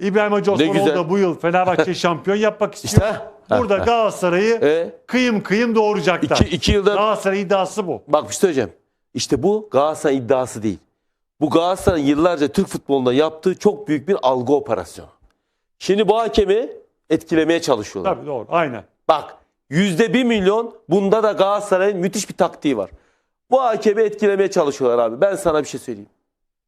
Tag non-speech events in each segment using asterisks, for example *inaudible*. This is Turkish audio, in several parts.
İbrahim Hacı Osmanoğlu da bu yıl Fenerbahçe'yi *laughs* şampiyon yapmak istiyor. İşte. Burada Galatasaray'ı E, kıyım kıyım doğuracaklar. iki, iki yılda Galatasaray iddiası bu. bak bir şey söyleyeceğim. İşte bu Galatasaray iddiası değil. Bu Galatasaray'ın yıllarca Türk futbolunda yaptığı çok büyük bir algı operasyonu. Şimdi bu hakemi etkilemeye çalışıyorlar. Tabii doğru. Aynen. Bak yüzde bir milyon bunda da Galatasaray'ın müthiş bir taktiği var. Bu hakemi etkilemeye çalışıyorlar abi. Ben sana bir şey söyleyeyim.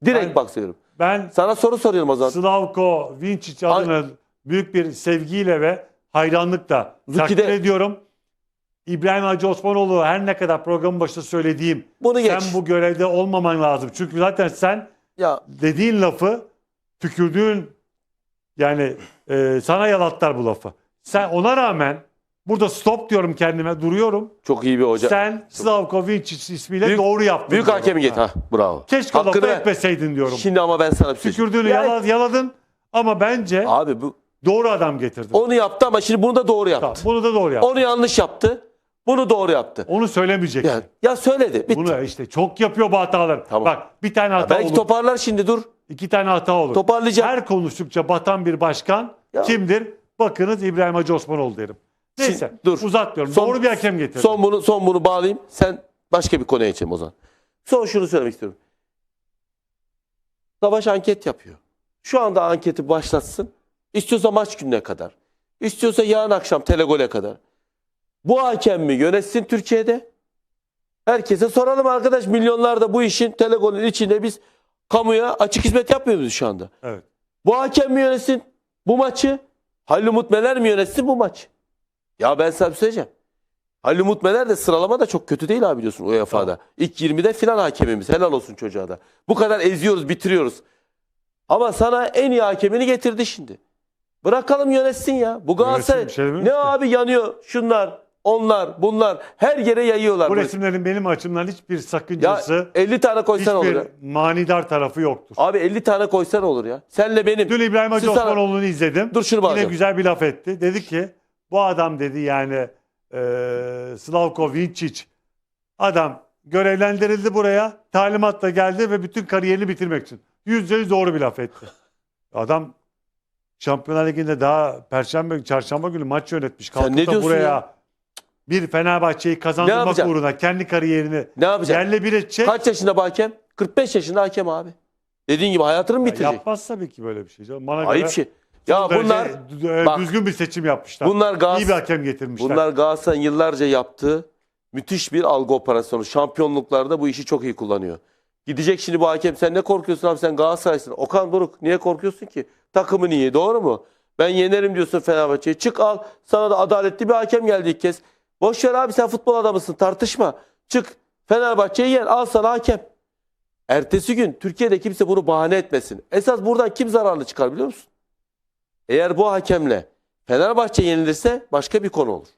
Direkt Ben- bak söylüyorum. Ben Sana soru soruyorum o zaman. Slavko Vinčić adına büyük bir sevgiyle ve hayranlıkla Zuki'de- takdir ediyorum. İbrahim Hacı Osmanoğlu her ne kadar programın başında söylediğim Bunu geç. sen bu görevde olmaman lazım. Çünkü zaten sen Ya dediğin lafı tükürdüğün yani e, sana yalattılar bu lafı. Sen ona rağmen burada stop diyorum kendime duruyorum. çok iyi bir hoca. Sen Slavko Vinčić ismiyle Büyük- doğru yaptın. Büyük diyorum. hakemi get. Ha, bravo. Keşke Hakkını lafı etmeseydin diyorum. Şimdi ama ben sana bir şey. Tükürdüğünü Ya- yala- yaladın ama bence Abi bu doğru adam getirdin. onu yaptı ama şimdi bunu da doğru Tamam, yaptı. bunu da doğru yaptın. Onu yanlış yaptı. Bunu doğru yaptı. Onu söylemeyeceksin. Ya, ya söyledi. Bitti. Bunu işte çok yapıyor bu hataları. Tamam. Bak bir tane Ya hata belki olur. toparlar şimdi dur. iki tane hata olur. Toparlayacak. Her konuştukça batan bir başkan Ya. kimdir? Bakınız İbrahim Hacı Osmanoğlu derim. Neyse Şimdi dur. uzatmıyorum. Son- doğru bir hakem getirdim. Son bunu son bunu bağlayayım. Sen başka bir konuya geçelim o zaman. Son şunu söylemek istiyorum. Savaş anket yapıyor. Şu anda anketi başlatsın. İstiyorsa maç gününe kadar. İstiyorsa yarın akşam telegole kadar. Bu hakem mi yönetsin Türkiye'de? Herkese soralım arkadaş. Milyonlar da bu işin telegolün içinde biz kamuya açık hizmet yapmıyor muyuz şu anda? Evet. Bu hakem mi yönetsin bu maçı? Halil Umut Meler mi yönetsin bu maçı? Ya ben sana bir şey söyleyeceğim. Halil Umut Meler de sıralama da çok kötü değil abi biliyorsun UEFA'da. İlk 20'de filan hakemimiz. Helal olsun çocuğa da. Bu kadar eziyoruz, bitiriyoruz. Ama sana en iyi hakemini getirdi şimdi. Bırakalım yönetsin ya. Bu Galatasaray şey ne ki. abi yanıyor şunlar, onlar, bunlar her yere yayıyorlar. Bu resimlerin benim açımdan hiçbir Ya sakıncası, 50 tane koysan olur ya. hiçbir manidar tarafı yoktur. Abi 50 tane koysan olur ya. Senle benim. Dün İbrahim Hacı Osmanoğlu'nu izledim. Dur şunu Yine bağlayacağım. güzel bir laf etti. Dedi ki bu adam dedi yani e, Slavko Vinčić adam görevlendirildi buraya. Talimatla geldi ve bütün kariyerini bitirmek için. Yüzde yüz doğru bir laf etti. Adam Şampiyonlar Ligi'nde daha Perşembe, Çarşamba günü maç yönetmiş. Kalkıp ne da diyorsun buraya ya? bir Fenerbahçe'yi Ne kazandırmak yapacak? uğruna kendi kariyerini Ne yapacak? yerle bir edecek. Kaç yaşında bu hakem? 45 yaşında hakem abi. Dediğin gibi hayatını mı Ya bitirecek? Yapmaz tabii ki böyle bir şey. canım. Bana Ayıp göre şey. Ya son derece bunlar d- bak, düzgün bir seçim yapmışlar. bunlar İyi bir hakem getirmişler. bunlar Galatasaray'ın yıllarca yaptığı müthiş bir algı operasyonu. Şampiyonluklarda bu işi çok iyi kullanıyor. Gidecek şimdi bu hakem sen ne korkuyorsun abi sen Galatasaray'sın. Okan Buruk niye korkuyorsun ki? Takımın iyi doğru mu? Ben yenerim diyorsun Fenerbahçe'yi. Çık al sana da adaletli bir hakem geldi ilk kez. Boş ver abi sen futbol adamısın tartışma. Çık Fenerbahçe'yi yen al sana hakem. Ertesi gün Türkiye'de kimse bunu bahane etmesin. Esas buradan kim zararlı çıkar biliyor musun? Eğer bu hakemle Fenerbahçe yenilirse başka bir konu olur.